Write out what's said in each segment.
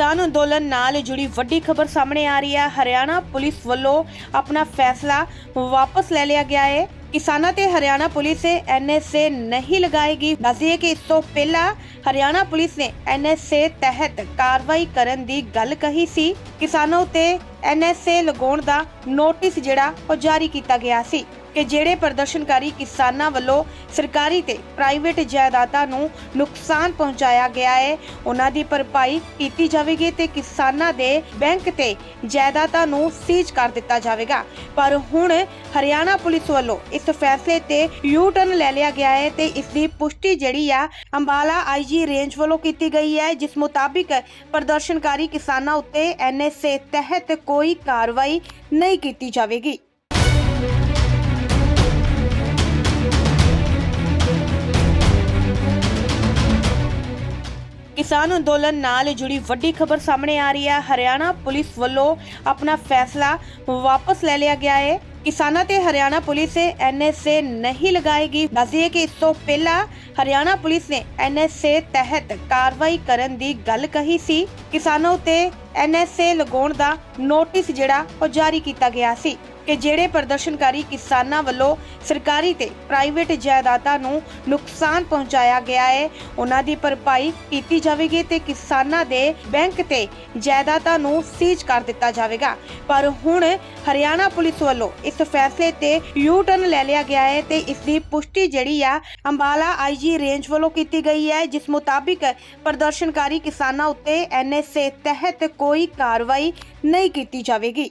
ਕਿਸਾਨ ਅੰਦੋਲਨ ਨਾਲ ਜੁੜੀ ਵੱਡੀ ਖਬਰ ਸਾਹਮਣੇ ਆ ਰਹੀ ਹੈ। ਹਰਿਆਣਾ ਪੁਲਿਸ ਵੱਲੋਂ ਆਪਣਾ ਫੈਸਲਾ ਵਾਪਸ ਲੈ ਲਿਆ ਗਿਆ ਹੈ। ਕਿਸਾਨਾਂ ਤੇ ਹਰਿਆਣਾ ਪੁਲਿਸ ਐਨਐਸਏ ਨਹੀਂ ਲਗਾਏਗੀ। ਦੱਸਦੀਏ ਕਿ ਇਸ ਤੋਂ ਪਹਿਲਾਂ ਹਰਿਆਣਾ ਪੁਲਿਸ ਨੇ ਐਨਐਸਏ ਤਹਿਤ ਕਾਰਵਾਈ ਕਰਨ ਦੀ ਗੱਲ ਕਹੀ ਸੀ। ਕਿਸਾਨਾਂ ਉਤੇ ਐਨਐਸਏ ਲਗਾਉਣ ਦਾ ਨੋਟਿਸ ਜਿਹੜਾ ਉਹ ਜਾਰੀ ਕੀਤਾ ਗਿਆ ਸੀ। ਕਿ ਜਿਹੜੇ ਪ੍ਰਦਰਸ਼ਨਕਾਰੀ ਕਿਸਾਨਾਂ ਵੱਲੋਂ ਸਰਕਾਰੀ ਤੇ ਪ੍ਰਾਈਵੇਟ ਜਾਇਦਾਦਾਂ ਨੂੰ ਨੁਕਸਾਨ ਪਹੁੰਚਾਇਆ ਗਿਆ ਹੈ, ਉਹਨਾਂ ਦੀ ਭਰਪਾਈ ਕੀਤੀ ਜਾਵੇਗੀ ਤੇ ਕਿਸਾਨਾਂ ਦੇ ਬੈਂਕ ਤੇ ਜਾਇਦਾਦਾਂ ਨੂੰ ਸੀਜ਼ ਕਰ ਦਿੱਤਾ ਜਾਵੇਗਾ। ਪਰ ਹੁਣ ਹਰਿਆਣਾ ਪੁਲਿਸ ਵੱਲੋਂ ਇਸ ਫੈਸਲੇ ਤੇ ਯੂ ਟਰਨ ਲੈ ਲਿਆ ਗਿਆ ਹੈ ਤੇ ਇਸ ਦੀ ਪੁਸ਼ਟੀ ਜਿਹੜੀ ਆ ਅੰਬਾਲਾ ਆਈਜੀ ਰੇਂਜ ਵੱਲੋਂ ਕੀਤੀ ਗਈ ਹੈ। ਜਿਸ ਮੁਤਾਬਿਕ ਪ੍ਰਦਰਸ਼ਨਕਾਰੀ ਕਿਸਾਨਾਂ ਉੱਤੇ ਐਨਐਸਏ ਤਹਿਤ ਕੋਈ ਕਾਰਵਾਈ ਨਹੀਂ ਕੀਤੀ ਜਾਵੇਗੀ। ਕਿਸਾਨ ਅੰਦੋਲਨ ਨਾਲ ਜੁੜੀ ਵੱਡੀ ਖਬਰ ਸਾਹਮਣੇ ਆ ਰਹੀ ਹੈ। ਹਰਿਆਣਾ ਪੁਲਿਸ ਵੱਲੋਂ ਆਪਣਾ ਫੈਸਲਾ ਵਾਪਸ ਲੈ ਲਿਆ ਗਿਆ ਹੈ। ਕਿਸਾਨਾਂ ਤੇ ਹਰਿਆਣਾ ਪੁਲਿਸ ਐਨਐਸਏ ਨਹੀਂ ਲਗਾਏਗੀ। ਦੱਸਦੀਏ ਕਿ ਇਸ ਤੋਂ ਪਹਿਲਾਂ ਹਰਿਆਣਾ ਪੁਲਿਸ ਨੇ ਐਨਐਸਏ ਤਹਿਤ ਕਾਰਵਾਈ ਕਰਨ ਦੀ ਗੱਲ ਕਹੀ ਸੀ। ਕਿਸਾਨਾਂ ਉਤੇ ਐਨਐਸਏ ਲਗਾਉਣ ਦਾ ਨੋਟਿਸ ਜਿਹੜਾ ਉਹ ਜਾਰੀ ਕੀਤਾ ਗਿਆ ਸੀ। ਕਿ ਜਿਹੜੇ ਪ੍ਰਦਰਸ਼ਨਕਾਰੀ ਕਿਸਾਨਾਂ ਵੱਲੋਂ ਸਰਕਾਰੀ ਤੇ ਪ੍ਰਾਈਵੇਟ ਜਾਇਦਾਦਾਂ ਨੂੰ ਨੁਕਸਾਨ ਪਹੁੰਚਾਇਆ ਗਿਆ ਹੈ, ਉਹਨਾਂ ਦੀ ਭਰਪਾਈ ਕੀਤੀ ਜਾਵੇਗੀ ਤੇ ਕਿਸਾਨਾਂ ਦੇ ਬੈਂਕ ਤੇ ਜਾਇਦਾਦਾਂ ਨੂੰ ਸੀਜ਼ ਕਰ ਦਿੱਤਾ ਜਾਵੇਗਾ। ਪਰ ਹੁਣ ਹਰਿਆਣਾ ਪੁਲਿਸ ਵੱਲੋਂ ਇਸ ਫੈਸਲੇ ਤੇ ਯੂ ਟਰਨ ਲੈ ਲਿਆ ਗਿਆ ਹੈ ਤੇ ਇਸ ਦੀ ਪੁਸ਼ਟੀ ਜਿਹੜੀ ਆ ਅੰਬਾਲਾ ਆਈਜੀ ਰੇਂਜ ਵੱਲੋਂ ਕੀਤੀ ਗਈ ਹੈ, ਜਿਸ ਮੁਤਾਬਿਕ ਪ੍ਰਦਰਸ਼ਨਕਾਰੀ ਕਿਸਾਨਾਂ ਉੱਤੇ ਐਨਐਸਏ ਤਹਿਤ ਕੋਈ ਕਾਰਵਾਈ ਨਹੀਂ ਕੀਤੀ ਜਾਵੇਗੀ।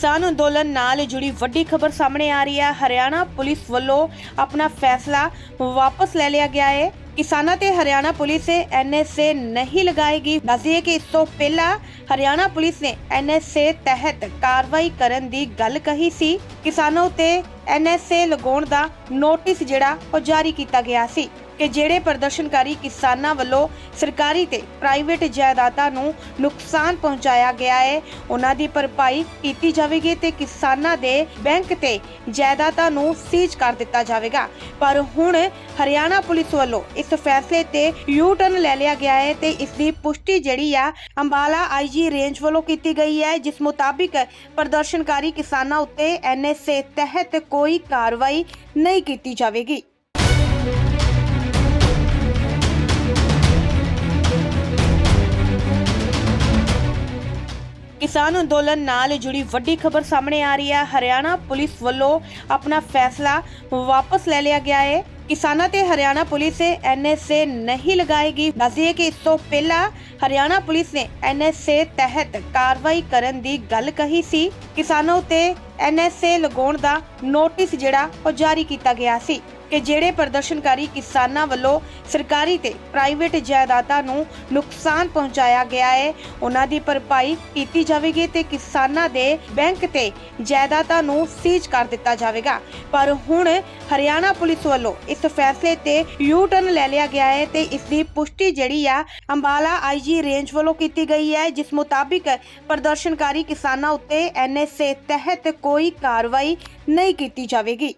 ਕਿਸਾਨ ਅੰਦੋਲਨ ਨਾਲ ਜੁੜੀ ਵੱਡੀ ਖਬਰ ਸਾਹਮਣੇ ਆ ਰਹੀ ਹੈ। ਹਰਿਆਣਾ ਪੁਲਿਸ ਵੱਲੋਂ ਆਪਣਾ ਫੈਸਲਾ ਵਾਪਸ ਲੈ ਲਿਆ ਗਿਆ ਹੈ। ਕਿਸਾਨਾਂ ਤੇ ਹਰਿਆਣਾ ਪੁਲਿਸ ਐਨਐਸਏ ਨਹੀਂ ਲਗਾਏਗੀ। ਦੱਸਦੀਏ ਕਿ ਇਸ ਤੋਂ ਪਹਿਲਾਂ ਹਰਿਆਣਾ ਪੁਲਿਸ ਨੇ ਐਨਐਸਏ ਤਹਿਤ ਕਾਰਵਾਈ ਕਰਨ ਦੀ ਗੱਲ ਕਹੀ ਸੀ। ਕਿਸਾਨਾਂ ਉਤੇ ਐਨਐਸਏ ਲਗਾਉਣ ਦਾ ਨੋਟਿਸ ਜਿਹੜਾ ਉਹ ਜਾਰੀ ਕੀਤਾ ਗਿਆ ਸੀ। ਕਿ ਜਿਹੜੇ ਪ੍ਰਦਰਸ਼ਨਕਾਰੀ ਕਿਸਾਨਾਂ ਵੱਲੋਂ ਸਰਕਾਰੀ ਤੇ ਪ੍ਰਾਈਵੇਟ ਜਾਇਦਾਦਾਂ ਨੂੰ ਨੁਕਸਾਨ ਪਹੁੰਚਾਇਆ ਗਿਆ ਹੈ, ਉਹਨਾਂ ਦੀ ਭਰਪਾਈ ਕੀਤੀ ਜਾਵੇਗੀ ਤੇ ਕਿਸਾਨਾਂ ਦੇ ਬੈਂਕ ਤੇ ਜਾਇਦਾਦਾਂ ਨੂੰ ਸੀਜ਼ ਕਰ ਦਿੱਤਾ ਜਾਵੇਗਾ। ਪਰ ਹੁਣ ਹਰਿਆਣਾ ਪੁਲਿਸ ਵੱਲੋਂ ਇਸ ਫੈਸਲੇ ਤੇ ਯੂ ਟਰਨ ਲੈ ਲਿਆ ਗਿਆ ਹੈ ਤੇ ਇਸ ਦੀ ਪੁਸ਼ਟੀ ਜਿਹੜੀ ਆ, ਅੰਬਾਲਾ ਆਈਜੀ ਰੇਂਜ ਵੱਲੋਂ ਕੀਤੀ ਗਈ ਹੈ। ਜਿਸ ਮੁਤਾਬਿਕ ਪ੍ਰਦਰਸ਼ਨਕਾਰੀ ਕਿਸਾਨਾਂ ਉੱਤੇ ਐਨਐਸਏ ਤਹਿਤ ਕੋਈ ਕਾਰਵਾਈ ਨਹੀਂ ਕੀਤੀ ਜਾਵੇਗੀ। ਕਿਸਾਨ ਅੰਦੋਲਨ ਨਾਲ ਜੁੜੀ ਵੱਡੀ ਖਬਰ ਸਾਹਮਣੇ ਆ ਰਹੀ ਹੈ। ਹਰਿਆਣਾ ਪੁਲਿਸ ਵੱਲੋਂ ਆਪਣਾ ਫੈਸਲਾ ਵਾਪਸ ਲੈ ਲਿਆ ਗਿਆ ਹੈ। ਕਿਸਾਨਾਂ ਤੇ ਹਰਿਆਣਾ ਪੁਲਿਸ ਐਨਐਸਏ ਨਹੀਂ ਲਗਾਏਗੀ। ਦੱਸਦੀਏ ਕਿ ਇਸ ਤੋਂ ਪਹਿਲਾਂ ਹਰਿਆਣਾ ਪੁਲਿਸ ਨੇ ਐਨਐਸਏ ਤਹਿਤ ਕਾਰਵਾਈ ਕਰਨ ਦੀ ਗੱਲ ਕਹੀ ਸੀ। ਕਿਸਾਨਾਂ ਉਤੇ ਐਨਐਸਏ ਲਗਾਉਣ ਦਾ ਨੋਟਿਸ ਜਿਹੜਾ ਉਹ ਜਾਰੀ ਕੀਤਾ ਗਿਆ ਸੀ ਕਿ ਜਿਹੜੇ ਪ੍ਰਦਰਸ਼ਨਕਾਰੀ ਕਿਸਾਨਾਂ ਵੱਲੋਂ ਸਰਕਾਰੀ ਤੇ ਪ੍ਰਾਈਵੇਟ ਜਾਇਦਾਦਾਂ ਨੂੰ ਨੁਕਸਾਨ ਪਹੁੰਚਾਇਆ ਗਿਆ ਹੈ, ਉਹਨਾਂ ਦੀ ਭਰਪਾਈ ਕੀਤੀ ਜਾਵੇਗੀ ਤੇ ਕਿਸਾਨਾਂ ਦੇ ਬੈਂਕ ਤੇ ਜਾਇਦਾਦਾਂ ਨੂੰ ਸੀਜ਼ ਕਰ ਦਿੱਤਾ ਜਾਵੇਗਾ। ਪਰ ਹੁਣ ਹਰਿਆਣਾ ਪੁਲਿਸ ਵੱਲੋਂ ਇਸ ਫੈਸਲੇ ਤੇ ਯੂ ਟਰਨ ਲੈ ਲਿਆ ਗਿਆ ਹੈ ਤੇ ਇਸ ਦੀ ਪੁਸ਼ਟੀ ਜਿਹੜੀ ਆ ਅੰਬਾਲਾ ਆਈਜੀ ਰੇਂਜ ਵੱਲੋਂ ਕੀਤੀ ਗਈ ਹੈ, ਜਿਸ ਮੁਤਾਬਿਕ ਪ੍ਰਦਰਸ਼ਨਕਾਰੀ ਕਿਸਾਨਾਂ ਉੱਤੇ ਐਨਐਸਏ ਤਹਿਤ ਕੋਈ ਕਾਰਵਾਈ ਨਹੀਂ ਕੀਤੀ ਜਾਵੇਗੀ।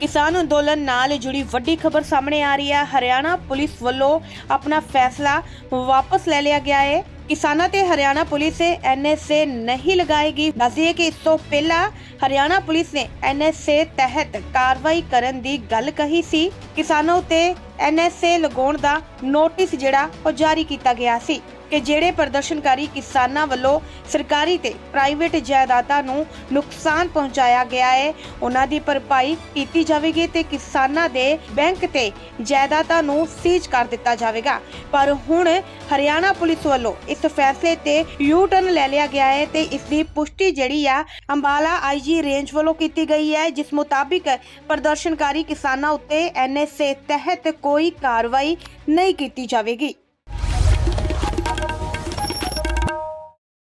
ਕਿਸਾਨ ਅੰਦੋਲਨ ਨਾਲ ਜੁੜੀ ਵੱਡੀ ਖਬਰ ਸਾਹਮਣੇ ਆ ਰਹੀ ਹੈ। ਹਰਿਆਣਾ ਪੁਲਿਸ ਵੱਲੋਂ ਆਪਣਾ ਫੈਸਲਾ ਵਾਪਸ ਲੈ ਲਿਆ ਗਿਆ ਹੈ। ਕਿਸਾਨਾਂ ਤੇ ਹਰਿਆਣਾ ਪੁਲਿਸ ਐਨਐਸਏ ਨਹੀਂ ਲਗਾਏਗੀ ਦੱਸਦੀਏ ਕਿ ਇਸ ਤੋਂ ਪਹਿਲਾਂ ਹਰਿਆਣਾ ਪੁਲਿਸ ਨੇ ਐਨਐਸਏ ਤਹਿਤ ਕਾਰਵਾਈ ਕਰਨ ਦੀ ਗੱਲ ਕਹੀ ਸੀ। ਕਿਸਾਨਾਂ ਉਤੇ ਐਨਐਸਏ ਲਗਾਉਣ ਦਾ ਨੋਟਿਸ ਜਿਹੜਾ ਉਹ ਜਾਰੀ ਕੀਤਾ ਗਿਆ ਸੀ। ਕਿ ਜਿਹੜੇ ਪ੍ਰਦਰਸ਼ਨਕਾਰੀ ਕਿਸਾਨਾਂ ਵੱਲੋਂ ਸਰਕਾਰੀ ਤੇ ਪ੍ਰਾਈਵੇਟ ਜਾਇਦਾਦਾਂ ਨੂੰ ਨੁਕਸਾਨ ਪਹੁੰਚਾਇਆ ਗਿਆ ਹੈ, ਉਹਨਾਂ ਦੀ ਭਰਪਾਈ ਕੀਤੀ ਜਾਵੇਗੀ ਤੇ ਕਿਸਾਨਾਂ ਦੇ ਬੈਂਕ ਤੇ ਜਾਇਦਾਦਾਂ ਨੂੰ ਸੀਜ਼ ਕਰ ਦਿੱਤਾ ਜਾਵੇਗਾ। ਪਰ ਹੁਣ ਹਰਿਆਣਾ ਪੁਲਿਸ ਵੱਲੋਂ ਇਸ ਫੈਸਲੇ ਤੇ ਯੂ ਟਰਨ ਲੈ ਲਿਆ ਗਿਆ ਹੈ ਤੇ ਇਸ ਦੀ ਪੁਸ਼ਟੀ ਜਿਹੜੀ ਆ, ਅੰਬਾਲਾ ਆਈਜੀ ਰੇਂਜ ਵੱਲੋਂ ਕੀਤੀ ਗਈ ਹੈ, ਜਿਸ ਮੁਤਾਬਿਕ ਪ੍ਰਦਰਸ਼ਨਕਾਰੀ ਕਿਸਾਨਾਂ ਉੱਤੇ ਐਨਐਸਏ ਤਹਿਤ ਕੋਈ ਕਾਰਵਾਈ ਨਹੀਂ ਕੀਤੀ ਜਾਵੇਗੀ।